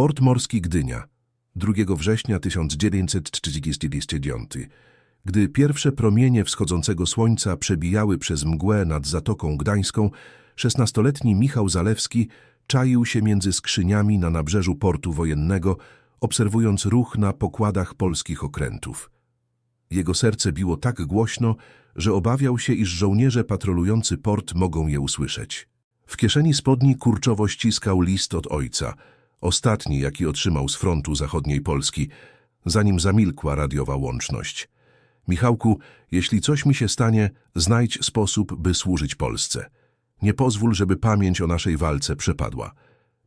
Port morski Gdynia, 2 września 1949. Gdy pierwsze promienie wschodzącego słońca przebijały przez mgłę nad Zatoką Gdańską, szesnastoletni Michał Zalewski czaił się między skrzyniami na nabrzeżu portu wojennego, obserwując ruch na pokładach polskich okrętów. Jego serce biło tak głośno, że obawiał się, iż żołnierze patrolujący port mogą je usłyszeć. W kieszeni spodni kurczowo ściskał list od ojca, ostatni, jaki otrzymał z frontu zachodniej Polski, zanim zamilkła radiowa łączność. Michałku, jeśli coś mi się stanie, znajdź sposób, by służyć Polsce. Nie pozwól, żeby pamięć o naszej walce przepadła.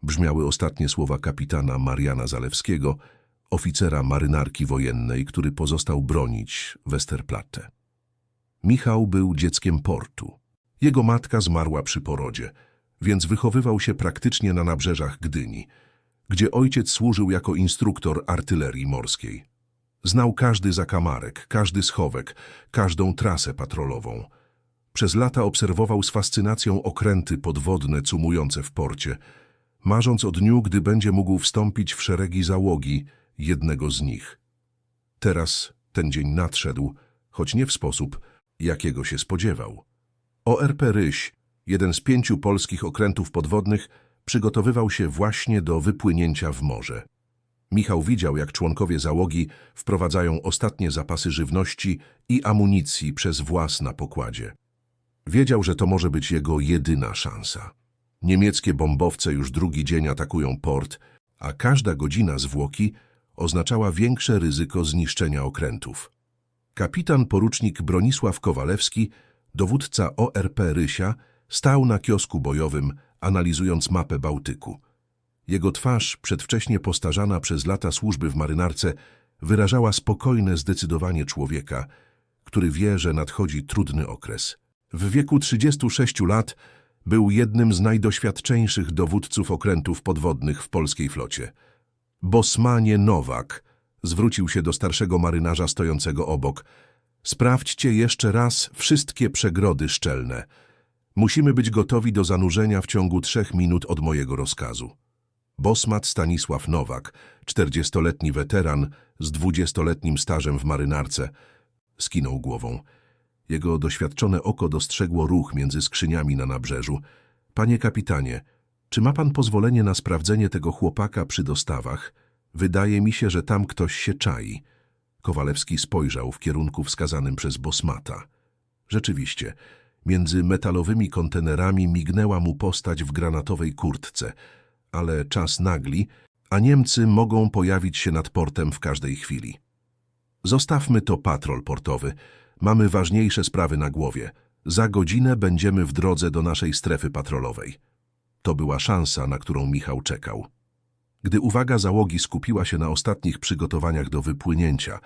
Brzmiały ostatnie słowa kapitana Mariana Zalewskiego, oficera marynarki wojennej, który pozostał bronić Westerplatte. Michał był dzieckiem portu. Jego matka zmarła przy porodzie, więc wychowywał się praktycznie na nabrzeżach Gdyni, gdzie ojciec służył jako instruktor artylerii morskiej. Znał każdy zakamarek, każdy schowek, każdą trasę patrolową. Przez lata obserwował z fascynacją okręty podwodne cumujące w porcie, marząc o dniu, gdy będzie mógł wstąpić w szeregi załogi jednego z nich. Teraz ten dzień nadszedł, choć nie w sposób, jakiego się spodziewał. ORP Ryś, jeden z pięciu polskich okrętów podwodnych, przygotowywał się właśnie do wypłynięcia w morze. Michał widział, jak członkowie załogi wprowadzają ostatnie zapasy żywności i amunicji przez włas na pokładzie. Wiedział, że to może być jego jedyna szansa. Niemieckie bombowce już drugi dzień atakują port, a każda godzina zwłoki oznaczała większe ryzyko zniszczenia okrętów. Kapitan porucznik Bronisław Kowalewski, dowódca ORP Rysia, stał na kiosku bojowym, analizując mapę Bałtyku. Jego twarz, przedwcześnie postarzana przez lata służby w marynarce, wyrażała spokojne zdecydowanie człowieka, który wie, że nadchodzi trudny okres. W wieku 36 lat był jednym z najdoświadczeńszych dowódców okrętów podwodnych w polskiej flocie. Bosmanie Nowak zwrócił się do starszego marynarza stojącego obok. Sprawdźcie jeszcze raz wszystkie przegrody szczelne. Musimy być gotowi do zanurzenia w ciągu trzech minut od mojego rozkazu. Bosmat Stanisław Nowak, czterdziestoletni weteran z dwudziestoletnim stażem w marynarce, skinął głową. Jego doświadczone oko dostrzegło ruch między skrzyniami na nabrzeżu. Panie kapitanie, czy ma pan pozwolenie na sprawdzenie tego chłopaka przy dostawach? Wydaje mi się, że tam ktoś się czai. Kowalewski spojrzał w kierunku wskazanym przez Bosmata. Rzeczywiście, między metalowymi kontenerami mignęła mu postać w granatowej kurtce, ale czas nagli, a Niemcy mogą pojawić się nad portem w każdej chwili. Zostawmy to patrol portowy. Mamy ważniejsze sprawy na głowie. Za godzinę będziemy w drodze do naszej strefy patrolowej. To była szansa, na którą Michał czekał. Gdy uwaga załogi skupiła się na ostatnich przygotowaniach do wypłynięcia,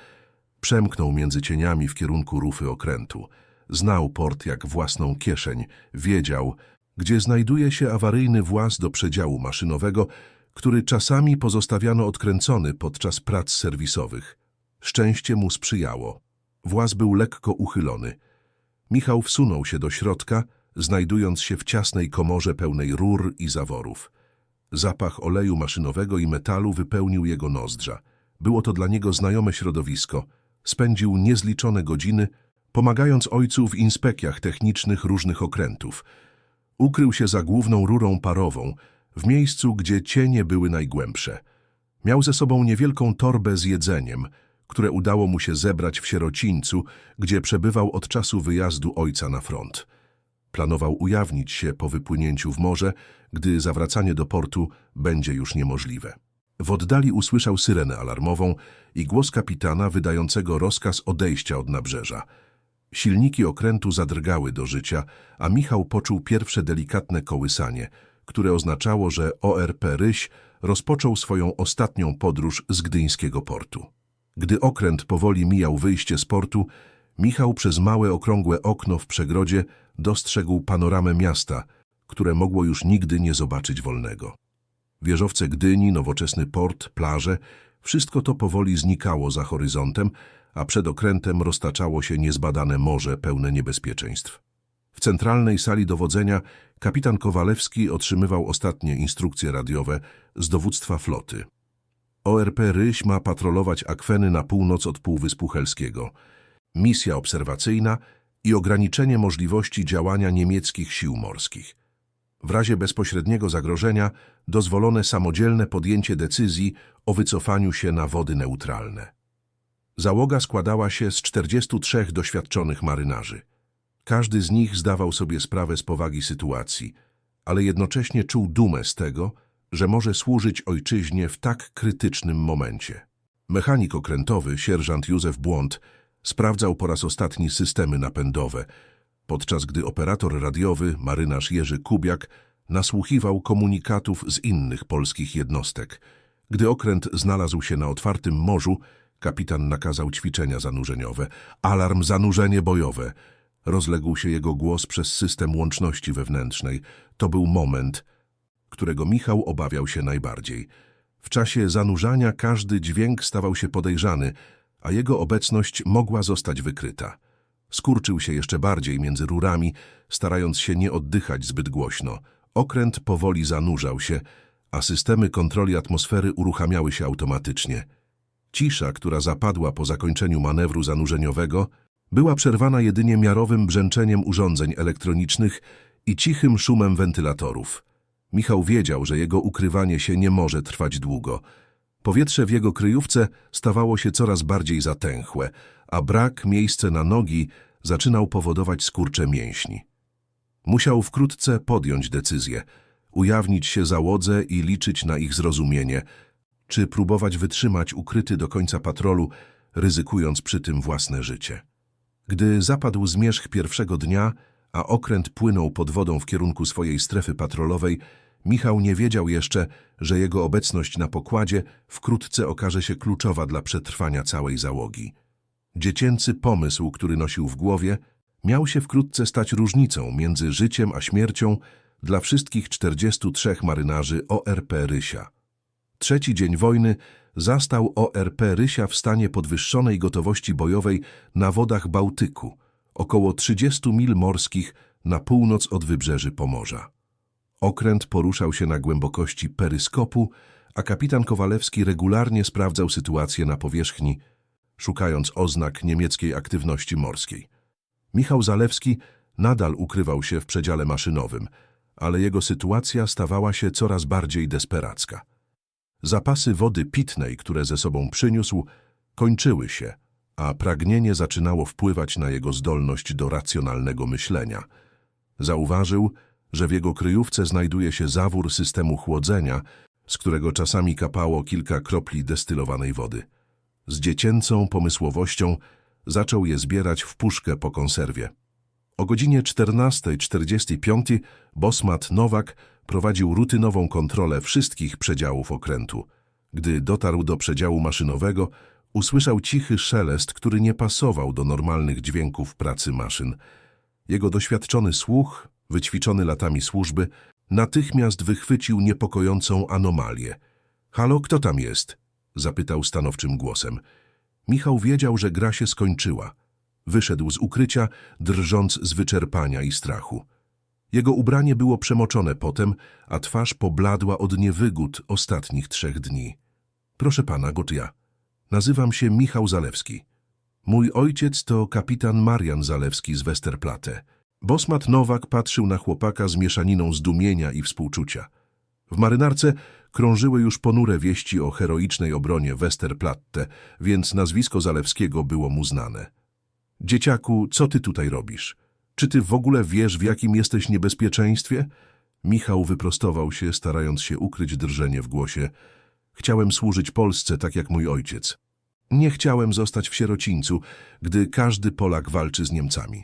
przemknął między cieniami w kierunku rufy okrętu. Znał port jak własną kieszeń, wiedział, gdzie znajduje się awaryjny właz do przedziału maszynowego, który czasami pozostawiano odkręcony podczas prac serwisowych. Szczęście mu sprzyjało. Właz był lekko uchylony. Michał wsunął się do środka, znajdując się w ciasnej komorze pełnej rur i zaworów. Zapach oleju maszynowego i metalu wypełnił jego nozdrza. Było to dla niego znajome środowisko. Spędził niezliczone godziny, pomagając ojcu w inspekcjach technicznych różnych okrętów. Ukrył się za główną rurą parową, w miejscu, gdzie cienie były najgłębsze. Miał ze sobą niewielką torbę z jedzeniem, które udało mu się zebrać w sierocińcu, gdzie przebywał od czasu wyjazdu ojca na front. Planował ujawnić się po wypłynięciu w morze, gdy zawracanie do portu będzie już niemożliwe. W oddali usłyszał syrenę alarmową i głos kapitana wydającego rozkaz odejścia od nabrzeża. Silniki okrętu zadrgały do życia, a Michał poczuł pierwsze delikatne kołysanie, które oznaczało, że ORP Ryś rozpoczął swoją ostatnią podróż z gdyńskiego portu. Gdy okręt powoli mijał wyjście z portu, Michał przez małe okrągłe okno w przegrodzie dostrzegł panoramę miasta, które mogło już nigdy nie zobaczyć wolnego. Wieżowce Gdyni, nowoczesny port, plaże, wszystko to powoli znikało za horyzontem, a przed okrętem roztaczało się niezbadane morze pełne niebezpieczeństw. W centralnej sali dowodzenia kapitan Kowalewski otrzymywał ostatnie instrukcje radiowe z dowództwa floty. ORP Ryś ma patrolować akweny na północ od Półwyspu Helskiego. Misja obserwacyjna i ograniczenie możliwości działania niemieckich sił morskich. W razie bezpośredniego zagrożenia dozwolone samodzielne podjęcie decyzji o wycofaniu się na wody neutralne. Załoga składała się z 43 doświadczonych marynarzy. Każdy z nich zdawał sobie sprawę z powagi sytuacji, ale jednocześnie czuł dumę z tego, że może służyć ojczyźnie w tak krytycznym momencie. Mechanik okrętowy, sierżant Józef Błąd, sprawdzał po raz ostatni systemy napędowe, podczas gdy operator radiowy, marynarz Jerzy Kubiak, nasłuchiwał komunikatów z innych polskich jednostek. Gdy okręt znalazł się na otwartym morzu, kapitan nakazał ćwiczenia zanurzeniowe. Alarm zanurzenie bojowe. Rozległ się jego głos przez system łączności wewnętrznej. To był moment, którego Michał obawiał się najbardziej. W czasie zanurzania każdy dźwięk stawał się podejrzany, a jego obecność mogła zostać wykryta. Skurczył się jeszcze bardziej między rurami, starając się nie oddychać zbyt głośno. Okręt powoli zanurzał się, a systemy kontroli atmosfery uruchamiały się automatycznie. Cisza, która zapadła po zakończeniu manewru zanurzeniowego, była przerwana jedynie miarowym brzęczeniem urządzeń elektronicznych i cichym szumem wentylatorów. Michał wiedział, że jego ukrywanie się nie może trwać długo. Powietrze w jego kryjówce stawało się coraz bardziej zatęchłe, a brak miejsca na nogi zaczynał powodować skurcze mięśni. Musiał wkrótce podjąć decyzję, ujawnić się załodze i liczyć na ich zrozumienie, czy próbować wytrzymać ukryty do końca patrolu, ryzykując przy tym własne życie. Gdy zapadł zmierzch pierwszego dnia, a okręt płynął pod wodą w kierunku swojej strefy patrolowej, Michał nie wiedział jeszcze, że jego obecność na pokładzie wkrótce okaże się kluczowa dla przetrwania całej załogi. Dziecięcy pomysł, który nosił w głowie, miał się wkrótce stać różnicą między życiem a śmiercią dla wszystkich 43 marynarzy ORP Rysia. Trzeci dzień wojny zastał ORP Rysia w stanie podwyższonej gotowości bojowej na wodach Bałtyku, około 30 mil morskich na północ od wybrzeży Pomorza. Okręt poruszał się na głębokości peryskopu, a kapitan Kowalewski regularnie sprawdzał sytuację na powierzchni, szukając oznak niemieckiej aktywności morskiej. Michał Zalewski nadal ukrywał się w przedziale maszynowym, ale jego sytuacja stawała się coraz bardziej desperacka. Zapasy wody pitnej, które ze sobą przyniósł, kończyły się, a pragnienie zaczynało wpływać na jego zdolność do racjonalnego myślenia. Zauważył, że w jego kryjówce znajduje się zawór systemu chłodzenia, z którego czasami kapało kilka kropli destylowanej wody. Z dziecięcą pomysłowością zaczął je zbierać w puszkę po konserwie. O godzinie 14.45 Bosmat Nowak prowadził rutynową kontrolę wszystkich przedziałów okrętu. Gdy dotarł do przedziału maszynowego, usłyszał cichy szelest, który nie pasował do normalnych dźwięków pracy maszyn. Jego doświadczony słuch, wyćwiczony latami służby, natychmiast wychwycił niepokojącą anomalię. Halo, kto tam jest? zapytał stanowczym głosem. Michał wiedział, że gra się skończyła. Wyszedł z ukrycia, drżąc z wyczerpania i strachu. Jego ubranie było przemoczone potem, a twarz pobladła od niewygód ostatnich trzech dni. Proszę pana, Gotia. Nazywam się Michał Zalewski. Mój ojciec to kapitan Marian Zalewski z Westerplatte. Bosmat Nowak patrzył na chłopaka z mieszaniną zdumienia i współczucia. W marynarce krążyły już ponure wieści o heroicznej obronie Westerplatte, więc nazwisko Zalewskiego było mu znane. Dzieciaku, co ty tutaj robisz? Czy ty w ogóle wiesz, w jakim jesteś niebezpieczeństwie? Michał wyprostował się, starając się ukryć drżenie w głosie. Chciałem służyć Polsce tak jak mój ojciec. Nie chciałem zostać w sierocińcu, gdy każdy Polak walczy z Niemcami.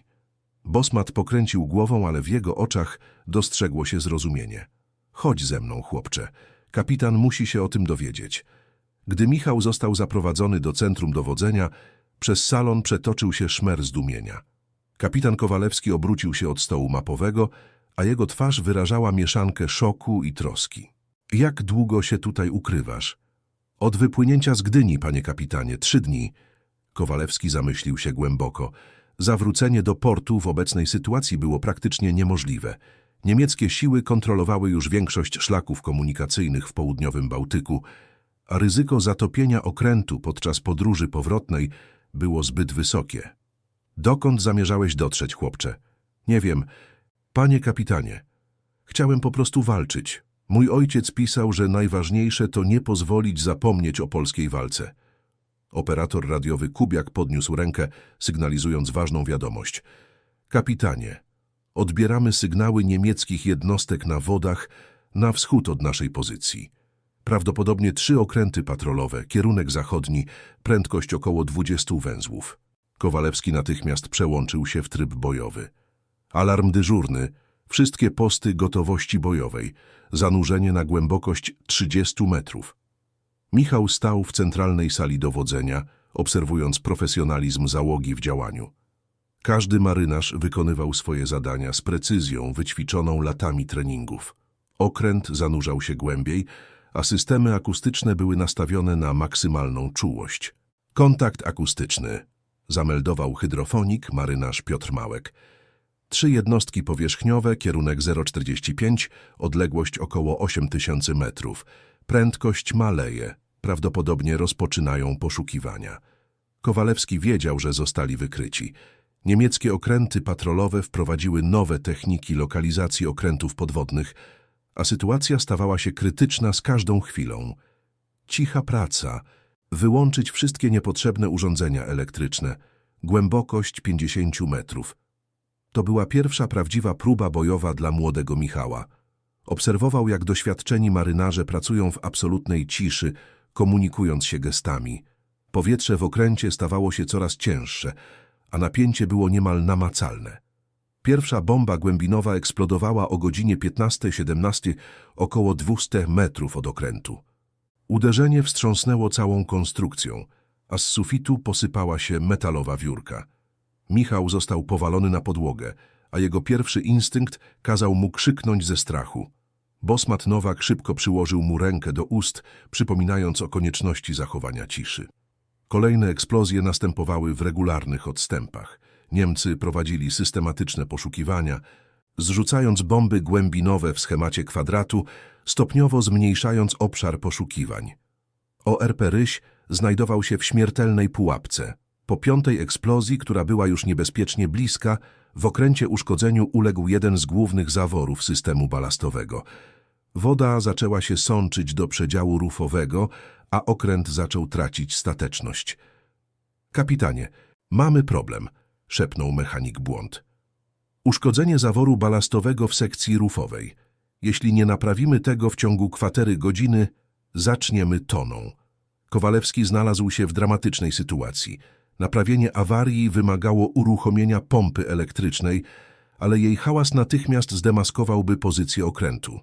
Bosmat pokręcił głową, ale w jego oczach dostrzegło się zrozumienie. Chodź ze mną, chłopcze. Kapitan musi się o tym dowiedzieć. Gdy Michał został zaprowadzony do centrum dowodzenia, przez salon przetoczył się szmer zdumienia. Kapitan Kowalewski obrócił się od stołu mapowego, a jego twarz wyrażała mieszankę szoku i troski. Jak długo się tutaj ukrywasz? Od wypłynięcia z Gdyni, panie kapitanie, trzy dni. Kowalewski zamyślił się głęboko. Zawrócenie do portu w obecnej sytuacji było praktycznie niemożliwe. Niemieckie siły kontrolowały już większość szlaków komunikacyjnych w południowym Bałtyku, a ryzyko zatopienia okrętu podczas podróży powrotnej było zbyt wysokie. Dokąd zamierzałeś dotrzeć, chłopcze? Nie wiem. Panie kapitanie, chciałem po prostu walczyć. Mój ojciec pisał, że najważniejsze to nie pozwolić zapomnieć o polskiej walce. Operator radiowy Kubiak podniósł rękę, sygnalizując ważną wiadomość. Kapitanie, odbieramy sygnały niemieckich jednostek na wodach na wschód od naszej pozycji. Prawdopodobnie trzy okręty patrolowe, kierunek zachodni, prędkość około 20 węzłów. Kowalewski natychmiast przełączył się w tryb bojowy. Alarm dyżurny, wszystkie posty gotowości bojowej, zanurzenie na głębokość 30 metrów. Michał stał w centralnej sali dowodzenia, obserwując profesjonalizm załogi w działaniu. Każdy marynarz wykonywał swoje zadania z precyzją wyćwiczoną latami treningów. Okręt zanurzał się głębiej, a systemy akustyczne były nastawione na maksymalną czułość. Kontakt akustyczny, zameldował hydrofonik marynarz Piotr Małek. Trzy jednostki powierzchniowe, kierunek 0,45, odległość około 8000 metrów. Prędkość maleje, prawdopodobnie rozpoczynają poszukiwania. Kowalewski wiedział, że zostali wykryci. Niemieckie okręty patrolowe wprowadziły nowe techniki lokalizacji okrętów podwodnych, a sytuacja stawała się krytyczna z każdą chwilą. Cicha praca, wyłączyć wszystkie niepotrzebne urządzenia elektryczne, głębokość 50 metrów. To była pierwsza prawdziwa próba bojowa dla młodego Michała. Obserwował, jak doświadczeni marynarze pracują w absolutnej ciszy, komunikując się gestami. Powietrze w okręcie stawało się coraz cięższe, a napięcie było niemal namacalne. Pierwsza bomba głębinowa eksplodowała o godzinie 15.17 około 200 metrów od okrętu. Uderzenie wstrząsnęło całą konstrukcją, a z sufitu posypała się metalowa wiórka. Michał został powalony na podłogę, a jego pierwszy instynkt kazał mu krzyknąć ze strachu. Bosmat Nowak szybko przyłożył mu rękę do ust, przypominając o konieczności zachowania ciszy. Kolejne eksplozje następowały w regularnych odstępach. Niemcy prowadzili systematyczne poszukiwania, zrzucając bomby głębinowe w schemacie kwadratu, stopniowo zmniejszając obszar poszukiwań. ORP Ryś znajdował się w śmiertelnej pułapce. Po piątej eksplozji, która była już niebezpiecznie bliska, w okręcie uszkodzeniu uległ jeden z głównych zaworów systemu balastowego. Woda zaczęła się sączyć do przedziału rufowego, a okręt zaczął tracić stateczność. Kapitanie, mamy problem, szepnął mechanik błąd. Uszkodzenie zaworu balastowego w sekcji rufowej. Jeśli nie naprawimy tego w ciągu kwatery godziny, zaczniemy toną. Kowalewski znalazł się w dramatycznej sytuacji. Naprawienie awarii wymagało uruchomienia pompy elektrycznej, ale jej hałas natychmiast zdemaskowałby pozycję okrętu.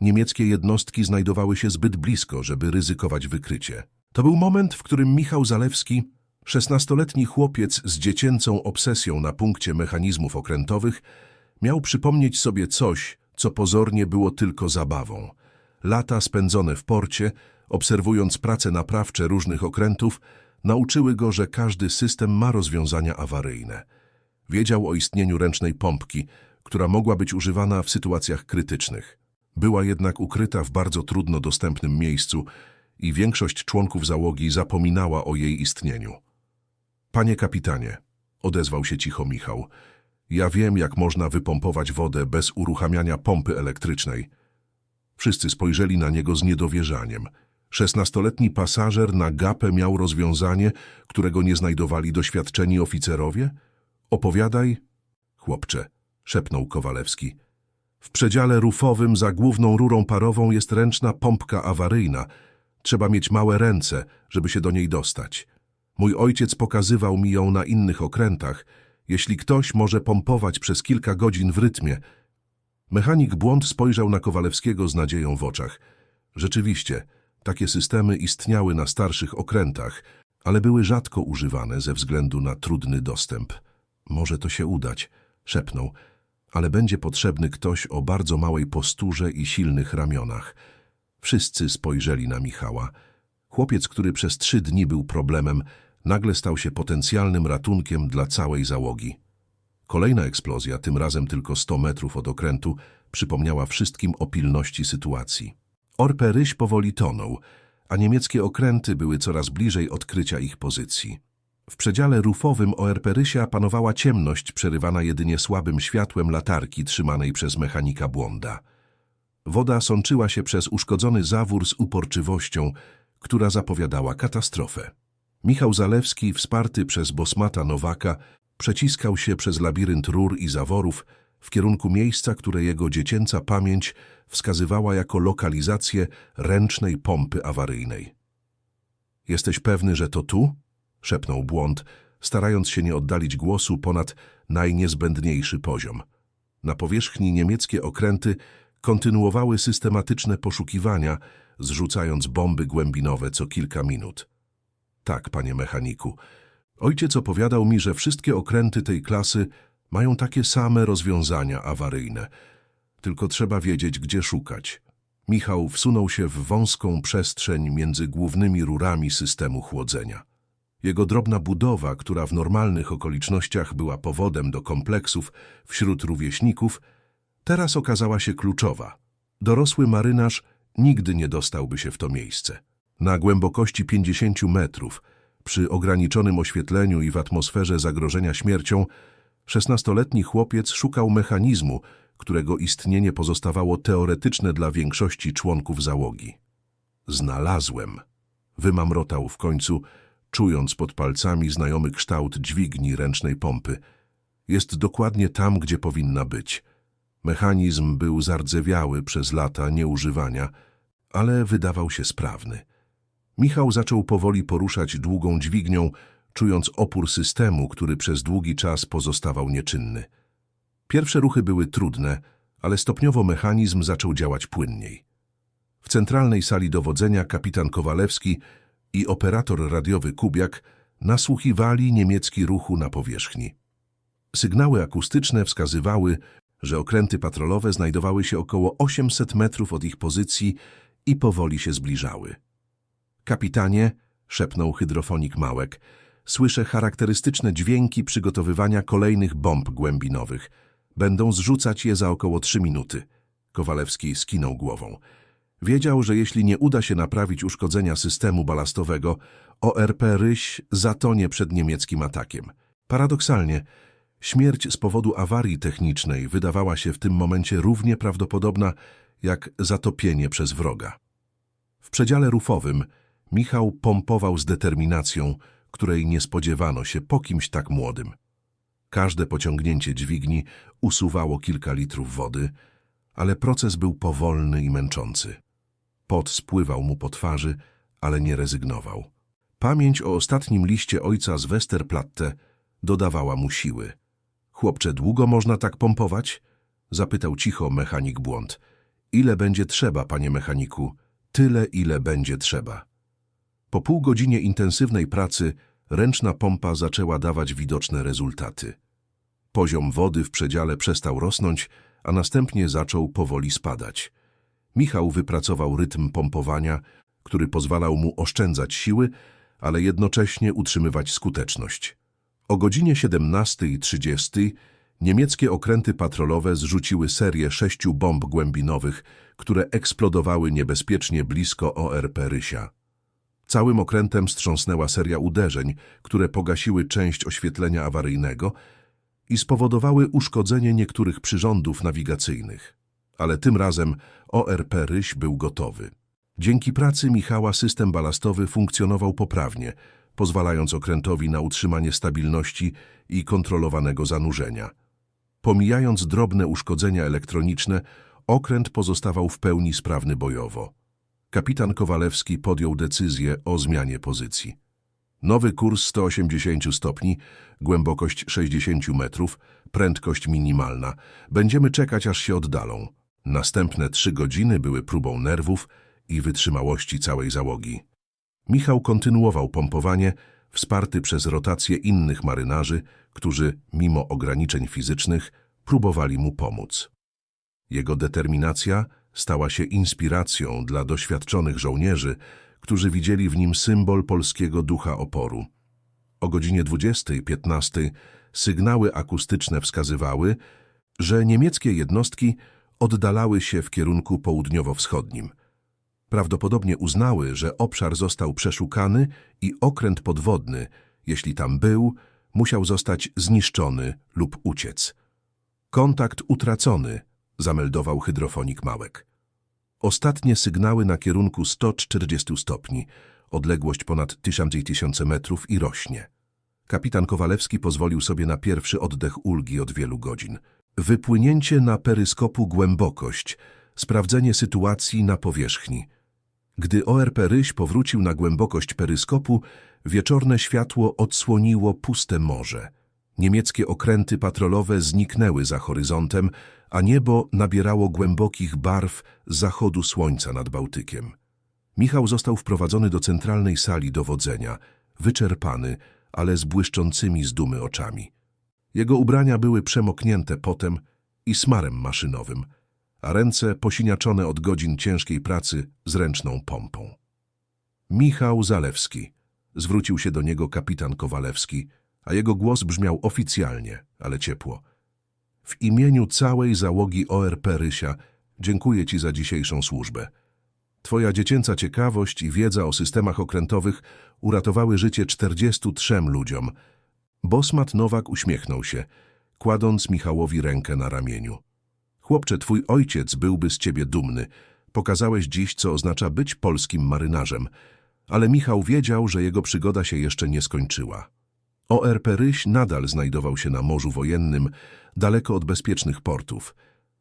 Niemieckie jednostki znajdowały się zbyt blisko, żeby ryzykować wykrycie. To był moment, w którym Michał Zalewski, szesnastoletni chłopiec z dziecięcą obsesją na punkcie mechanizmów okrętowych, miał przypomnieć sobie coś, co pozornie było tylko zabawą. Lata spędzone w porcie, obserwując prace naprawcze różnych okrętów, nauczyły go, że każdy system ma rozwiązania awaryjne. Wiedział o istnieniu ręcznej pompki, która mogła być używana w sytuacjach krytycznych. Była jednak ukryta w bardzo trudno dostępnym miejscu i większość członków załogi zapominała o jej istnieniu. Panie kapitanie, odezwał się cicho Michał, ja wiem, jak można wypompować wodę bez uruchamiania pompy elektrycznej. Wszyscy spojrzeli na niego z niedowierzaniem. Szesnastoletni pasażer na gapę miał rozwiązanie, którego nie znajdowali doświadczeni oficerowie? Opowiadaj, chłopcze, szepnął Kowalewski. W przedziale rufowym za główną rurą parową jest ręczna pompka awaryjna. Trzeba mieć małe ręce, żeby się do niej dostać. Mój ojciec pokazywał mi ją na innych okrętach. Jeśli ktoś może pompować przez kilka godzin w rytmie... Mechanik błąd spojrzał na Kowalewskiego z nadzieją w oczach. Rzeczywiście, takie systemy istniały na starszych okrętach, ale były rzadko używane ze względu na trudny dostęp. Może to się udać, szepnął, ale będzie potrzebny ktoś o bardzo małej posturze i silnych ramionach. Wszyscy spojrzeli na Michała. Chłopiec, który przez trzy dni był problemem, nagle stał się potencjalnym ratunkiem dla całej załogi. Kolejna eksplozja, tym razem tylko 100 metrów od okrętu, przypomniała wszystkim o pilności sytuacji. Orpe Ryś powoli tonął, a niemieckie okręty były coraz bliżej odkrycia ich pozycji. W przedziale rufowym ORP Rysia panowała ciemność przerywana jedynie słabym światłem latarki trzymanej przez mechanika błąda. Woda sączyła się przez uszkodzony zawór z uporczywością, która zapowiadała katastrofę. Michał Zalewski, wsparty przez Bosmata Nowaka, przeciskał się przez labirynt rur i zaworów w kierunku miejsca, które jego dziecięca pamięć wskazywała jako lokalizację ręcznej pompy awaryjnej. Jesteś pewny, że to tu? szepnął błąd, starając się nie oddalić głosu ponad najniezbędniejszy poziom. Na powierzchni niemieckie okręty kontynuowały systematyczne poszukiwania, zrzucając bomby głębinowe co kilka minut. Tak, panie mechaniku. Ojciec opowiadał mi, że wszystkie okręty tej klasy mają takie same rozwiązania awaryjne. Tylko trzeba wiedzieć, gdzie szukać. Michał wsunął się w wąską przestrzeń między głównymi rurami systemu chłodzenia. Jego drobna budowa, która w normalnych okolicznościach była powodem do kompleksów wśród rówieśników, teraz okazała się kluczowa. Dorosły marynarz nigdy nie dostałby się w to miejsce. Na głębokości 50 metrów, przy ograniczonym oświetleniu i w atmosferze zagrożenia śmiercią, szesnastoletni chłopiec szukał mechanizmu, którego istnienie pozostawało teoretyczne dla większości członków załogi. Znalazłem. Wymamrotał w końcu, czując pod palcami znajomy kształt dźwigni ręcznej pompy. Jest dokładnie tam, gdzie powinna być. Mechanizm był zardzewiały przez lata nieużywania, ale wydawał się sprawny. Michał zaczął powoli poruszać długą dźwignią, czując opór systemu, który przez długi czas pozostawał nieczynny. Pierwsze ruchy były trudne, ale stopniowo mechanizm zaczął działać płynniej. W centralnej sali dowodzenia kapitan Kowalewski i operator radiowy Kubiak nasłuchiwali niemiecki ruchu na powierzchni. Sygnały akustyczne wskazywały, że okręty patrolowe znajdowały się około 800 metrów od ich pozycji i powoli się zbliżały. Kapitanie, szepnął hydrofonik Małek, słyszę charakterystyczne dźwięki przygotowywania kolejnych bomb głębinowych. Będą zrzucać je za około trzy minuty. Kowalewski skinął głową. Wiedział, że jeśli nie uda się naprawić uszkodzenia systemu balastowego, ORP Ryś zatonie przed niemieckim atakiem. Paradoksalnie, śmierć z powodu awarii technicznej wydawała się w tym momencie równie prawdopodobna jak zatopienie przez wroga. W przedziale rufowym Michał pompował z determinacją, której nie spodziewano się po kimś tak młodym. Każde pociągnięcie dźwigni usuwało kilka litrów wody, ale proces był powolny i męczący. Pot spływał mu po twarzy, ale nie rezygnował. Pamięć o ostatnim liście ojca z Westerplatte dodawała mu siły. Chłopcze, długo można tak pompować? Zapytał cicho mechanik błąd. Ile będzie trzeba, panie mechaniku? Tyle, ile będzie trzeba. Po pół godzinie intensywnej pracy ręczna pompa zaczęła dawać widoczne rezultaty. Poziom wody w przedziale przestał rosnąć, a następnie zaczął powoli spadać. Michał wypracował rytm pompowania, który pozwalał mu oszczędzać siły, ale jednocześnie utrzymywać skuteczność. O godzinie 17.30 niemieckie okręty patrolowe zrzuciły serię sześciu bomb głębinowych, które eksplodowały niebezpiecznie blisko ORP Rysia. Całym okrętem strząsnęła seria uderzeń, które pogasiły część oświetlenia awaryjnego i spowodowały uszkodzenie niektórych przyrządów nawigacyjnych. Ale tym razem ORP Ryś był gotowy. Dzięki pracy Michała system balastowy funkcjonował poprawnie, pozwalając okrętowi na utrzymanie stabilności i kontrolowanego zanurzenia. Pomijając drobne uszkodzenia elektroniczne, okręt pozostawał w pełni sprawny bojowo. Kapitan Kowalewski podjął decyzję o zmianie pozycji. Nowy kurs 180 stopni, głębokość 60 metrów, prędkość minimalna. Będziemy czekać, aż się oddalą. Następne trzy godziny były próbą nerwów i wytrzymałości całej załogi. Michał kontynuował pompowanie, wsparty przez rotację innych marynarzy, którzy, mimo ograniczeń fizycznych, próbowali mu pomóc. Jego determinacja stała się inspiracją dla doświadczonych żołnierzy, którzy widzieli w nim symbol polskiego ducha oporu. O godzinie 20.15 sygnały akustyczne wskazywały, że niemieckie jednostki oddalały się w kierunku południowo-wschodnim. Prawdopodobnie uznały, że obszar został przeszukany i okręt podwodny, jeśli tam był, musiał zostać zniszczony lub uciec. Kontakt utracony, zameldował hydrofonik Małek. Ostatnie sygnały na kierunku 140 stopni, odległość ponad 1000 metrów i rośnie. Kapitan Kowalewski pozwolił sobie na pierwszy oddech ulgi od wielu godzin. Wypłynięcie na peryskopu głębokość, sprawdzenie sytuacji na powierzchni. Gdy ORP Ryś powrócił na głębokość peryskopu, wieczorne światło odsłoniło puste morze. Niemieckie okręty patrolowe zniknęły za horyzontem, a niebo nabierało głębokich barw zachodu słońca nad Bałtykiem. Michał został wprowadzony do centralnej sali dowodzenia, wyczerpany, ale z błyszczącymi z dumy oczami. Jego ubrania były przemoknięte potem i smarem maszynowym, a ręce posiniaczone od godzin ciężkiej pracy z ręczną pompą. Michał Zalewski. Zwrócił się do niego kapitan Kowalewski, a jego głos brzmiał oficjalnie, ale ciepło. W imieniu całej załogi ORP Rysia dziękuję Ci za dzisiejszą służbę. Twoja dziecięca ciekawość i wiedza o systemach okrętowych uratowały życie 43 ludziom. Bosmat Nowak uśmiechnął się, kładąc Michałowi rękę na ramieniu. Chłopcze, twój ojciec byłby z ciebie dumny. Pokazałeś dziś, co oznacza być polskim marynarzem. Ale Michał wiedział, że jego przygoda się jeszcze nie skończyła. ORP Ryś nadal znajdował się na Morzu Wojennym, daleko od bezpiecznych portów.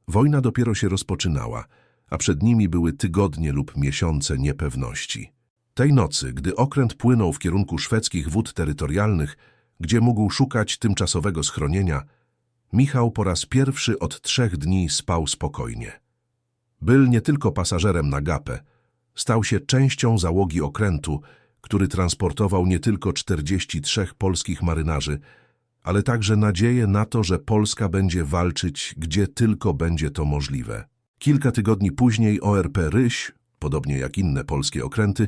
Wojna dopiero się rozpoczynała, a przed nimi były tygodnie lub miesiące niepewności. Tej nocy, gdy okręt płynął w kierunku szwedzkich wód terytorialnych, gdzie mógł szukać tymczasowego schronienia, Michał po raz pierwszy od trzech dni spał spokojnie. Był nie tylko pasażerem na gapę, stał się częścią załogi okrętu, który transportował nie tylko 43 polskich marynarzy, ale także nadzieję na to, że Polska będzie walczyć, gdzie tylko będzie to możliwe. Kilka tygodni później ORP Ryś, podobnie jak inne polskie okręty,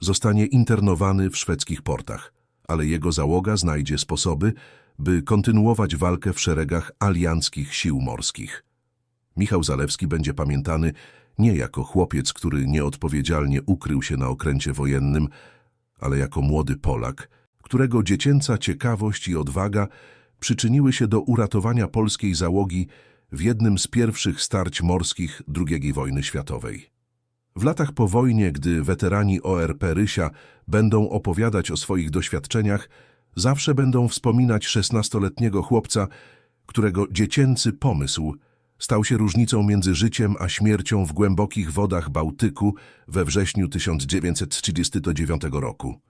zostanie internowany w szwedzkich portach, ale jego załoga znajdzie sposoby, by kontynuować walkę w szeregach alianckich sił morskich. Michał Zalewski będzie pamiętany nie jako chłopiec, który nieodpowiedzialnie ukrył się na okręcie wojennym, ale jako młody Polak, którego dziecięca ciekawość i odwaga przyczyniły się do uratowania polskiej załogi w jednym z pierwszych starć morskich II wojny światowej. W latach po wojnie, gdy weterani ORP Rysia będą opowiadać o swoich doświadczeniach, zawsze będą wspominać szesnastoletniego chłopca, którego dziecięcy pomysł stał się różnicą między życiem a śmiercią w głębokich wodach Bałtyku we wrześniu 1939 roku.